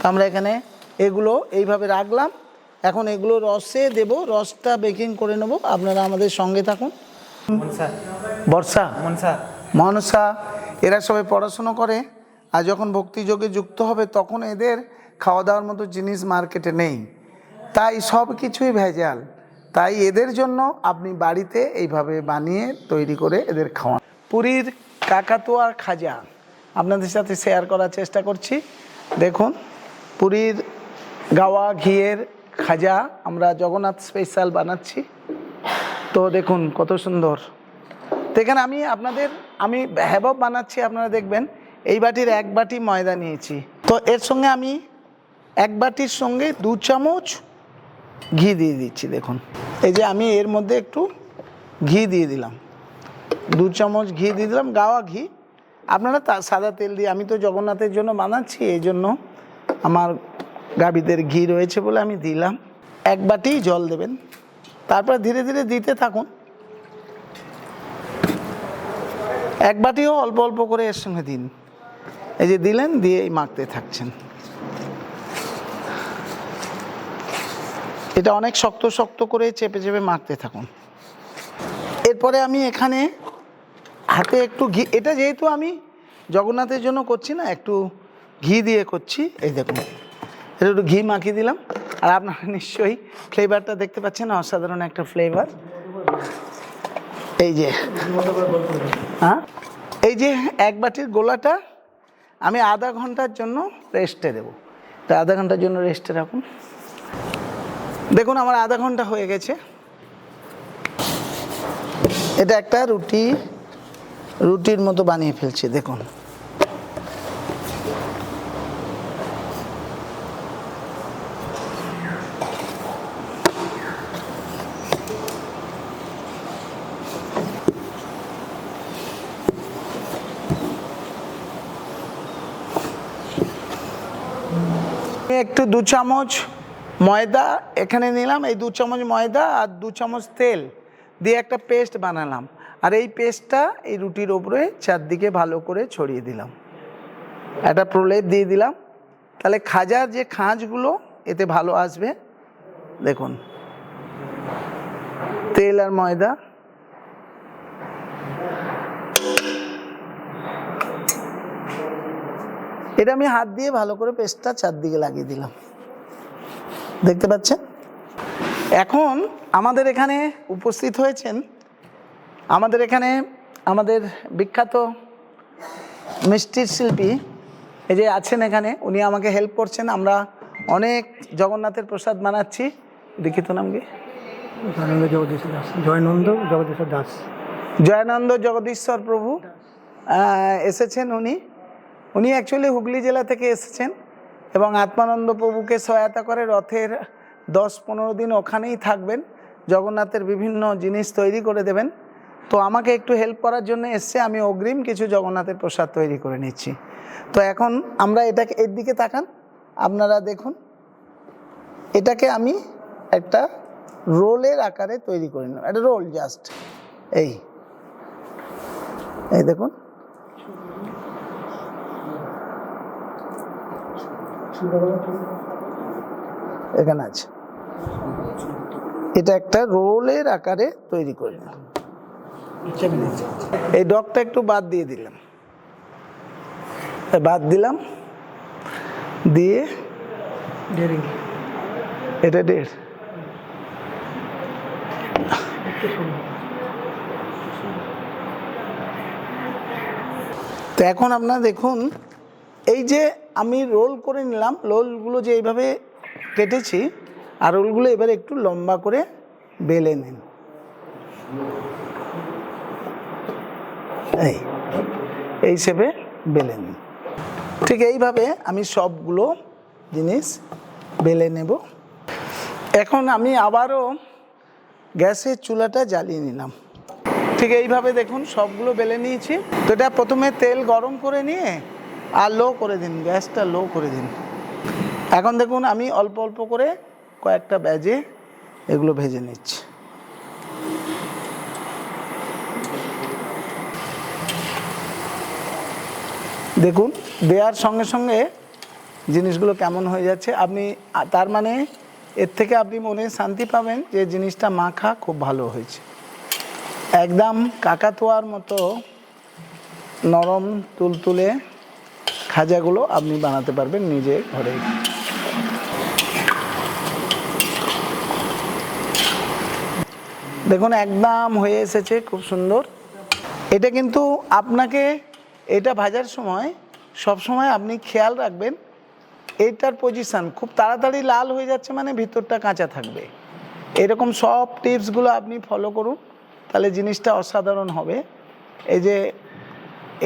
তো আমরা এখানে এগুলো এইভাবে রাখলাম। এখন এগুলো রসে দেব রসটা বেকিং করে নেব। আপনারা আমাদের সঙ্গে থাকুন। বর্ষা। মনসা মনসা এরা সবাই পড়াশুনো করে আর যখন ভক্তিযোগে যুক্ত হবে তখন এদের খাওয়া দাওয়ার মতো জিনিস মার্কেটে নেই। তাই সব কিছুই ভেজাল। তাই এদের জন্য আপনি বাড়িতে এইভাবে বানিয়ে তৈরি করে এদের খাওয়ান। পুরীর কাকাতুয়ার খাজা। আপনাদের সাথে শেয়ার করার চেষ্টা করছি। দেখুন। পুরীর গাওয়া, ঘিয়ের খাজা আমরা জগন্নাথ স্পেশাল বানাচ্ছি। তো দেখুন কত সুন্দর। এখানে আমি আপনাদের, আমি হ্যাবব বানাচ্ছি, আপনারা দেখবেন। এই বাটির এক বাটি ময়দা নিয়েছি। তো এর সঙ্গে আমি এক বাটির সঙ্গে দু চামচ ঘি দিয়ে দিচ্ছি, দেখুন। এই যে আমি এর মধ্যে একটু ঘি দিয়ে দিলাম। দু চামচ ঘি দিয়ে দিলাম, গাওয়া ঘি। আপনারা তা সাদা তেল দিয়ে, আমি তো জগন্নাথের জন্য বানাচ্ছি, এই জন্য আমার গাভীদের ঘি রয়েছে বলে আমি দিলাম। এক বাটি জল দেবেন। তারপর ধীরে ধীরে দিতে থাকুন। এক বাটিও অল্প অল্প করে এর সঙ্গে দিন। এই যে দিলেন দিয়ে মাখতে থাকছেন। এটা অনেক শক্ত শক্ত করে চেপে চেপে মাখতে থাকুন। এরপরে আমি এখানে হাতে একটু ঘি এটা যেহেতু আমি জগন্নাথের জন্য করছি না, একটু ঘি দিয়ে করছি। এই দেখুন, এটা একটু ঘি মাখিয়ে দিলাম। আর আপনারা নিশ্চয়ই ফ্লেভারটা দেখতে পাচ্ছেন, অসাধারণ একটা ফ্লেভার এই যে হ্যাঁ? এই যে এক বাটির গোলাটা, আমি আধা ঘণ্টার জন্য রেস্টে দেবো। তা আধা ঘণ্টার জন্য রেস্টে রাখুন। দেখুন, আমার আধা ঘণ্টা হয়ে গেছে। এটা একটা রুটি, রুটির মতো বানিয়ে ফেলছি, দেখুন। একটু দু চামচ ময়দা এখানে নিলাম, এই দু চামচ ময়দা আর দু চামচ তেল দিয়ে একটা পেস্ট বানালাম। আর এই পেস্টটা এই রুটির ওপরে চারদিকে ভালো করে ছড়িয়ে দিলাম। একটা প্রলেপ দিয়ে দিলাম। তাহলে খাজার যে খাঁজগুলো, এতে ভালো আসবে। দেখুন। তেল আর ময়দা। এটা আমি হাত দিয়ে ভালো করে পেস্টটা চারদিকে লাগিয়ে দিলাম। দেখতে পাচ্ছেন? এখন আমাদের এখানে উপস্থিত হয়েছেন আমাদের এখানে আমাদের বিখ্যাত মিষ্টির শিল্পী এই যে আছেন এখানে উনি আমাকে হেল্প করছেন। আমরা অনেক জগন্নাথের প্রসাদ বানাচ্ছি। দেখি তো নাম কি? জয়নন্দ জগদীশ্বর দাস। জয়নন্দ জগদীশ্বর দাস। জয়ানন্দ জগদীশ্বর প্রভু এসেছেন উনি। উনি অ্যাকচুয়ালি হুগলি জেলা থেকে এসেছেন এবং আত্মানন্দ প্রভুকে সহায়তা করে রথের দশ পনেরো দিন ওখানেই থাকবেন, জগন্নাথের বিভিন্ন জিনিস তৈরি করে দেবেন। তো আমাকে একটু হেল্প করার জন্য এসছে, আমি অগ্রিম কিছু জগন্নাথের প্রসাদ তৈরি করে নিচ্ছি। তো এখন আমরা এটাকে, এর দিকে তাকান, আপনারা দেখুন। এটাকে আমি একটা রোলের আকারে তৈরি করে নিলাম, একটা রোল জাস্ট এই। এই দেখুন। এখানে আছে। এটা একটা রোলের আকারে তৈরি করে নিলাম। এই ডগটা একটু বাদ দিয়ে দিলাম। বাদ দিলাম। দিয়ে এটা দেড়। তো এখন আপনারা দেখুন এই যে আমি রোল করে নিলাম, রোলগুলো যে এইভাবে কেটেছি, আর রোলগুলো এবার একটু লম্বা করে বেলে নিন। এই এই হিসেবে বেলে নিন। ঠিক এইভাবে আমি সবগুলো জিনিস বেলে নেব। এখন আমি আবারও গ্যাসের চুলাটা জ্বালিয়ে নিলাম। ঠিক এইভাবে দেখুন, সবগুলো বেলে নিয়েছি। তো এটা প্রথমে তেল গরম করে নিয়ে আর লো করে দিন, গ্যাসটা লো করে দিন। এখন দেখুন, আমি অল্প অল্প করে কয়েকটা ব্যাজে এগুলো ভেজে নিচ্ছি। দেখুন, দেওয়ার সঙ্গে সঙ্গে জিনিসগুলো কেমন হয়ে যাচ্ছে, আপনি তার মানে এর থেকে আপনি মনে শান্তি পাবেন যে জিনিসটা মাখা খুব ভালো হয়েছে। একদম কাকাতোয়ার মতো নরম, তুলতুলে খাজাগুলো আপনি বানাতে পারবেন নিজে ঘরে। দেখুন, একদম হয়ে এসেছে, খুব সুন্দর। এটা কিন্তু আপনাকে, এটা ভাজার সময়, সব সময় আপনি খেয়াল রাখবেন, এটার পজিশান খুব তাড়াতাড়ি লাল হয়ে যাচ্ছে মানে ভিতরটা কাঁচা থাকবে। এরকম সব টিপসগুলো আপনি ফলো করুন, তাহলে জিনিসটা অসাধারণ হবে। এই যে,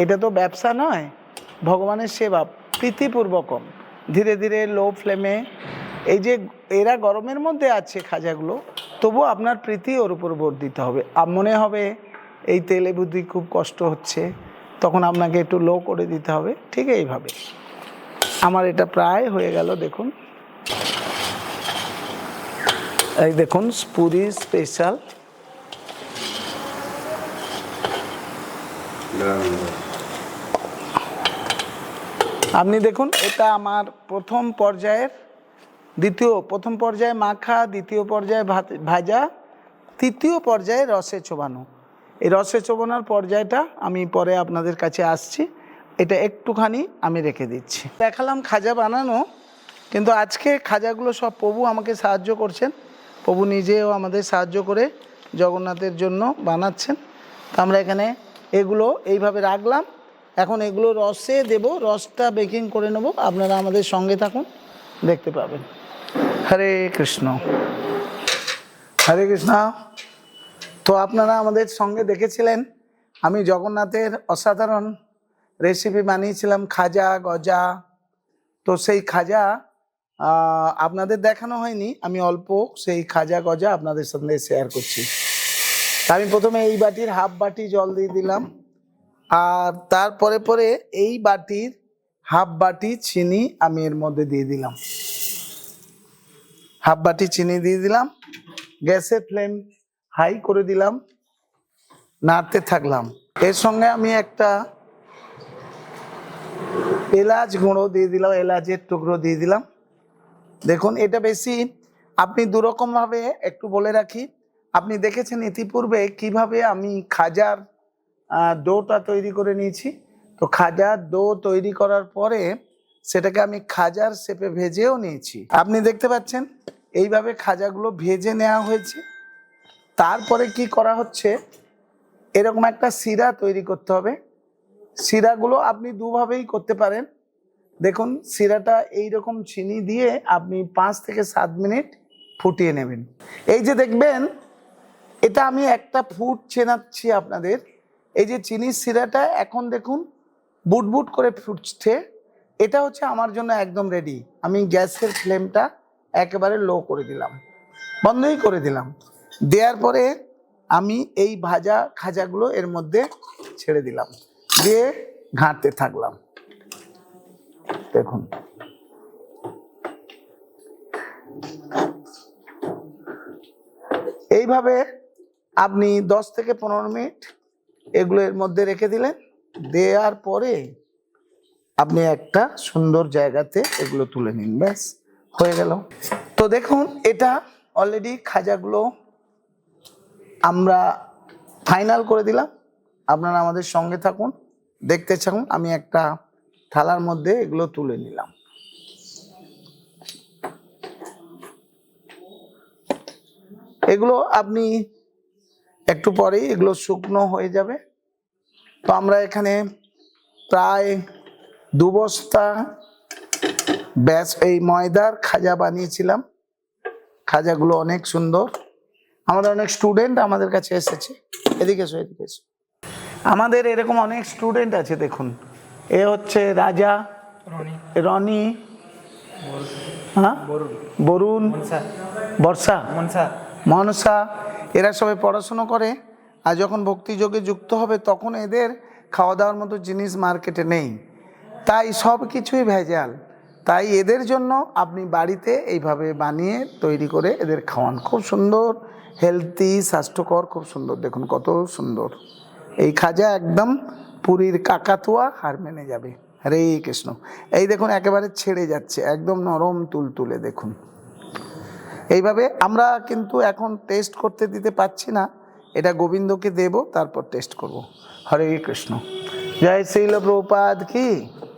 এটা তো ব্যবসা নয় ভগবানের সেবা প্রীতিপূর্বকম। ধীরে ধীরে লো ফ্লেমে এই যে এরা গরমের মধ্যে আছে খাজাগুলো তবু আপনার প্রীতি ওর উপর দিতে হবে। মনে হবে এই তেলে বুদ্ধি খুব কষ্ট হচ্ছে, তখন আপনাকে একটু লো করে দিতে হবে। ঠিক এইভাবে। আমার এটা প্রায় হয়ে গেল, দেখুন। এই দেখুন, পুরি স্পেশাল আপনি দেখুন, এটা আমার প্রথম পর্যায়ের, দ্বিতীয়, প্রথম পর্যায়ে মাখা, দ্বিতীয় পর্যায়ে ভাজা, তৃতীয় পর্যায়ে রসে চোবানো। এই রসে চোবানোর পর্যায়টা আমি পরে আপনাদের কাছে আসছি। এটা একটুখানি আমি রেখে দিচ্ছি। দেখালাম খাজা বানানো, কিন্তু আজকে খাজাগুলো সব প্রভু আমাকে সাহায্য করছেন। প্রভু নিজেও আমাদের সাহায্য করে জগন্নাথের জন্য বানাচ্ছেন। তো আমরা এখানে এগুলো এইভাবে রাখলাম। এখন এগুলো রসে দেব, রসটা বেকিং করে নেব। আপনারা আমাদের সঙ্গে থাকুন, দেখতে পাবেন। হরে কৃষ্ণ। হরে কৃষ্ণ। তো আপনারা আমাদের সঙ্গে দেখেছিলেন, আমি জগন্নাথের অসাধারণ রেসিপি বানিয়েছিলাম, খাজা, গজা। তো সেই খাজা আপনাদের দেখানো হয়নি, আমি অল্প সেই খাজা, গজা আপনাদের সঙ্গে শেয়ার করছি। আমি প্রথমে এই বাটির হাফ বাটি জল দিয়ে দিলাম। আর তারপরে পরে এই বাটির হাফ বাটি চিনি আমি এর মধ্যে দিয়ে দিলাম। হাফ বাটি চিনি দিয়ে দিলাম। গ্যাসের ফ্লেম হাই করে দিলাম। নাড়তে থাকলাম। এর সঙ্গে আমি একটা এলাচ গুঁড়ো দিয়ে দিলাম, এলাচের টুকরো দিয়ে দিলাম। দেখুন, এটা বেশি আপনি দুরকমভাবে একটু বলে রাখি। আপনি দেখেছেন ইতিপূর্বে কীভাবে আমি খাজার ডোটা তৈরি করে নিয়েছি। তো খাজার দো তৈরি করার পরে সেটাকে আমি খাজার শেপে ভেজেও নিয়েছি। আপনি দেখতে পাচ্ছেন, এইভাবে খাজাগুলো ভেজে নেওয়া হয়েছে। তারপরে কি করা হচ্ছে, এরকম একটা শিরা তৈরি করতে হবে। শিরাগুলো আপনি দুভাবেই করতে পারেন। দেখুন, শিরাটা এইরকম চিনি দিয়ে আপনি পাঁচ থেকে সাত মিনিট ফুটিয়ে নেবেন। এই যে দেখবেন, এটা আমি একটা ফুট চেনাচ্ছি আপনাদের। এই যে চিনির সিরাটা এখন দেখুন বুটবুট করে ফুটছে, এটা হচ্ছে আমার জন্য একদম রেডি আমি গ্যাসের ফ্লেমটা একেবারে লো করে দিলাম, বন্ধই করে দিলাম। দেওয়ার পরে আমি এই ভাজা খাজাগুলো এর মধ্যে ছেড়ে দিলাম, দিয়ে ঘাঁটতে থাকলাম। দেখুন। এইভাবে আপনি দশ থেকে পনেরো মিনিট এগুলো এর মধ্যে রেখে দিলেন দেওয়ার পরে আপনি একটা সুন্দর জায়গাতে এগুলো তুলে নিন, ব্যাস, হয়ে গেল। তো দেখুন, এটা অলরেডি খাজাগুলো আমরা ফাইনাল করে দিলাম। আপনারা আমাদের সঙ্গে থাকুন, দেখতে থাকুন, আমি একটা থালার মধ্যে এগুলো তুলে নিলাম। এগুলো আপনি একটু পরেই এগুলো শুকনো হয়ে যাবে। তো আমরা এখানে প্রায় দু বস্তা ব্যাস এই ময়দার খাজা বানিয়েছিলাম। খাজাগুলো অনেক সুন্দর। আমাদের অনেক স্টুডেন্ট আমাদের কাছে এসেছে। এদিকে এসো এদিকে এসো। আমাদের এরকম অনেক স্টুডেন্ট আছে দেখুন। এ হচ্ছে রাজা রনি। হ্যাঁ? বরুণ। বর্ষা। মনসা। মনসা। এরা সবাই পড়াশুনো করে, আর যখন ভক্তিযোগে যুক্ত হবে তখন এদের খাওয়া দাওয়ার মতো জিনিস মার্কেটে নেই। তাই সব কিছুই ভেজাল। তাই এদের জন্য আপনি বাড়িতে এইভাবে বানিয়ে তৈরি করে এদের খাওয়ান। খুব সুন্দর হেলদি স্বাস্থ্যকর, খুব সুন্দর। দেখুন কত সুন্দর। এই খাজা একদম পুরীর কাকাতুয়া হার মেনে যাবে। হরে কৃষ্ণ। এই দেখুন একেবারে ছেড়ে যাচ্ছে, একদম নরম তুলতুলে দেখুন। এইভাবে আমরা কিন্তু এখন টেস্ট করতে দিতে পাচ্ছি না। এটা গোবিন্দকে দেব, তারপর টেস্ট করব। হরে কৃষ্ণ। জয় শ্রীল প্রপাদ কি?